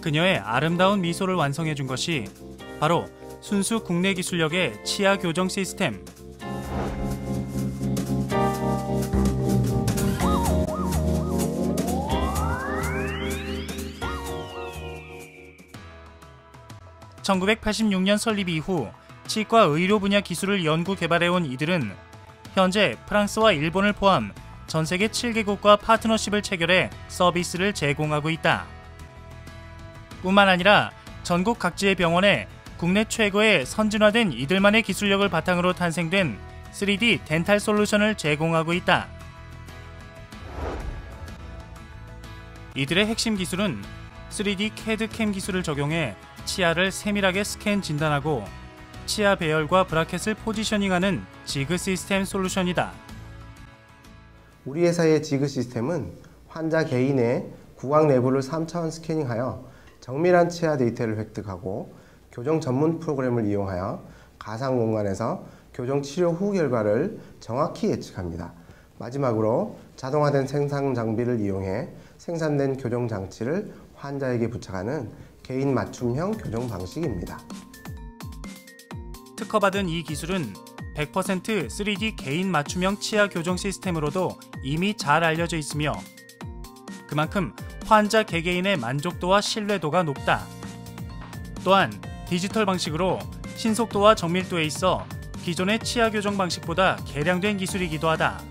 그녀의 아름다운 미소를 완성해 준 것이 바로 순수 국내 기술력의 치아 교정 시스템. (1986년) 설립 이후 치과 의료 분야 기술을 연구 개발해 온 이들은 현재 프랑스와 일본을 포함 전 세계 7개국과 파트너십을 체결해 서비스를 제공하고 있다. 뿐만 아니라 전국 각지의 병원에 국내 최고의 선진화된 이들만의 기술력을 바탕으로 탄생된 3D 덴탈 솔루션을 제공하고 있다. 이들의 핵심 기술은 3D CAD-CAM 기술을 적용해 치아를 세밀하게 스캔 진단하고 치아 배열과 브라켓을 포지셔닝하는 지그 시스템 솔루션이다. 우리 회사의 지그 시스템은 환자 개인의 구강 내부를 3차원 스캐닝하여 정밀한 치아 데이터를 획득하고 교정 전문 프로그램을 이용하여 가상 공간에서 교정 치료 후 결과를 정확히 예측합니다. 마지막으로 자동화된 생산 장비를 이용해 생산된 교정 장치를 환자에게 부착하는 개인 맞춤형 교정 방식입니다. 특허받은 이 기술은 100% 3D 개인 맞춤형 치아 교정 시스템으로도 이미 잘 알려져 있으며 그만큼 환자 개개인의 만족도와 신뢰도가 높다. 또한 디지털 방식으로 신속도와 정밀도에 있어 기존의 치아 교정 방식보다 개량된 기술이기도 하다.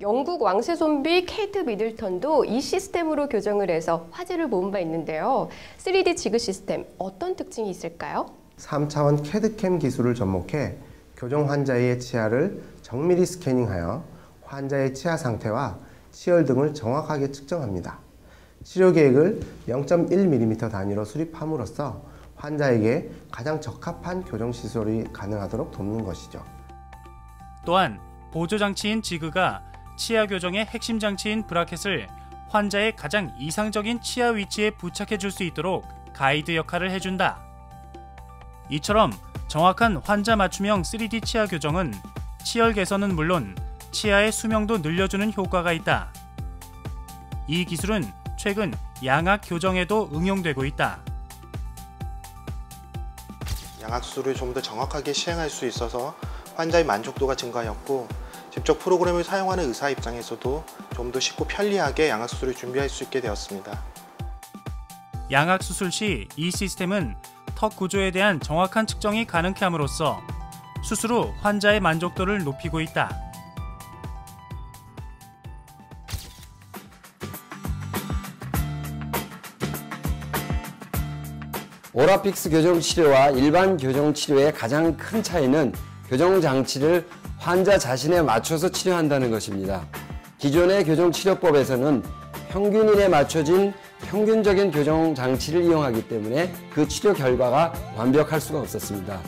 영국 왕세 좀비 케이트 미들턴도 이 시스템으로 교정을 해서 화제를 모은 바 있는데요. 3D 지그 시스템 어떤 특징이 있을까요? 3차원 캐드캠 기술을 접목해 교정 환자의 치아를 정밀히 스캐닝하여 환자의 치아 상태와 치열 등을 정확하게 측정합니다. 치료 계획을 0.1mm 단위로 수립함으로써 환자에게 가장 적합한 교정 시설이 가능하도록 돕는 것이죠. 또한 보조 장치인 지그가 치아 교정의 핵심 장치인 브라켓을 환자의 가장 이상적인 치아 위치에 부착해 줄 수 있도록 가이드 역할을 해준다. 이처럼 정확한 환자 맞춤형 3D 치아 교정은 치열 개선은 물론 치아의 수명도 늘려주는 효과가 있다. 이 기술은 최근 양악 교정에도 응용되고 있다. 양악 수술을 좀 더 정확하게 시행할 수 있어서 환자의 만족도가 증가하였고 직접 프로그램을 사용하는 의사 입장에서도 좀 더 쉽고 편리하게 양악 수술을 준비할 수 있게 되었습니다. 양악 수술 시 이 시스템은 턱 구조에 대한 정확한 측정이 가능케 함으로써 수술 후 환자의 만족도를 높이고 있다. 오라픽스 교정 치료와 일반 교정 치료의 가장 큰 차이는 교정 장치를 환자 자신에 맞춰서 치료한다는 것입니다. 기존의 교정 치료법에서는 평균인에 맞춰진 평균적인 교정 장치를 이용하기 때문에 그 치료 결과가 완벽할 수가 없었습니다.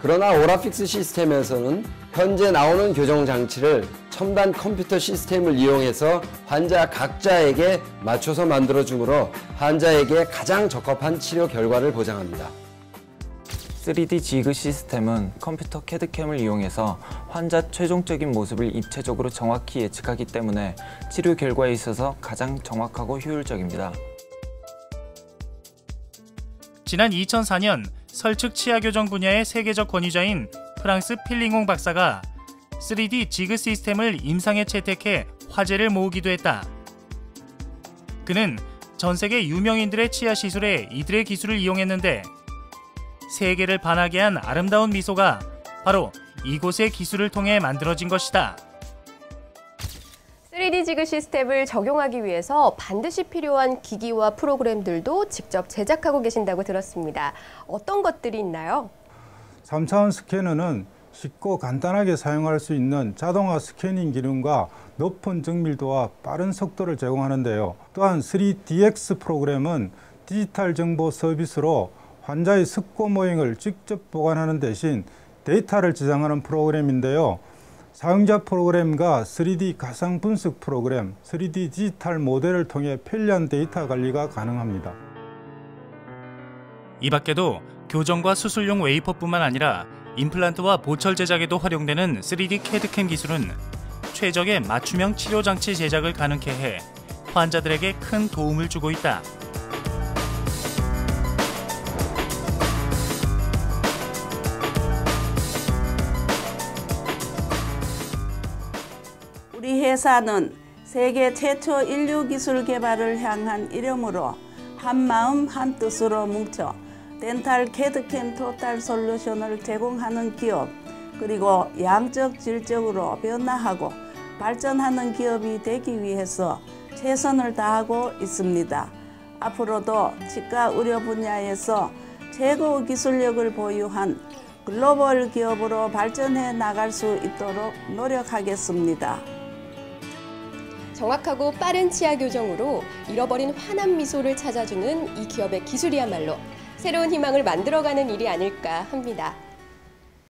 그러나 오라픽스 시스템에서는 현재 나오는 교정 장치를 첨단 컴퓨터 시스템을 이용해서 환자 각자에게 맞춰서 만들어 주므로 환자에게 가장 적합한 치료 결과를 보장합니다. 3D 지그 시스템은 컴퓨터 캐드캠을 이용해서 환자 최종적인 모습을 입체적으로 정확히 예측하기 때문에 치료 결과에 있어서 가장 정확하고 효율적입니다. 지난 2004년 설측 치아 교정 분야의 세계적 권위자인 프랑스 필링홍 박사가 3D 지그 시스템을 임상에 채택해 화제를 모으기도 했다. 그는 전 세계 유명인들의 치아 시술에 이들의 기술을 이용했는데 세계를 반하게 한 아름다운 미소가 바로 이곳의 기술을 통해 만들어진 것이다. 3D 지그 시스템을 적용하기 위해서 반드시 필요한 기기와 프로그램들도 직접 제작하고 계신다고 들었습니다. 어떤 것들이 있나요? 3차원 스캐너는 쉽고 간단하게 사용할 수 있는 자동화 스캐닝 기능과 높은 정밀도와 빠른 속도를 제공하는데요. 또한 3DX 프로그램은 디지털 정보 서비스로 환자의 습고 모형을 직접 보관하는 대신 데이터를 저장하는 프로그램인데요. 사용자 프로그램과 3D 가상 분석 프로그램, 3D 디지털 모델을 통해 편리한 데이터 관리가 가능합니다. 이 밖에도 교정과 수술용 웨이퍼뿐만 아니라 임플란트와 보철 제작에도 활용되는 3D 캐드캠 기술은 최적의 맞춤형 치료 장치 제작을 가능케 해 환자들에게 큰 도움을 주고 있다. 우리 회사는 세계 최초 인류 기술 개발을 향한 이름으로 한마음 한뜻으로 뭉쳐 덴탈 캐드캠 토탈 솔루션을 제공하는 기업 그리고 양적 질적으로 변화하고 발전하는 기업이 되기 위해서 최선을 다하고 있습니다. 앞으로도 치과 의료 분야에서 최고 기술력을 보유한 글로벌 기업으로 발전해 나갈 수 있도록 노력하겠습니다. 정확하고 빠른 치아 교정으로 잃어버린 환한 미소를 찾아주는 이 기업의 기술이야말로 새로운 희망을 만들어가는 일이 아닐까 합니다.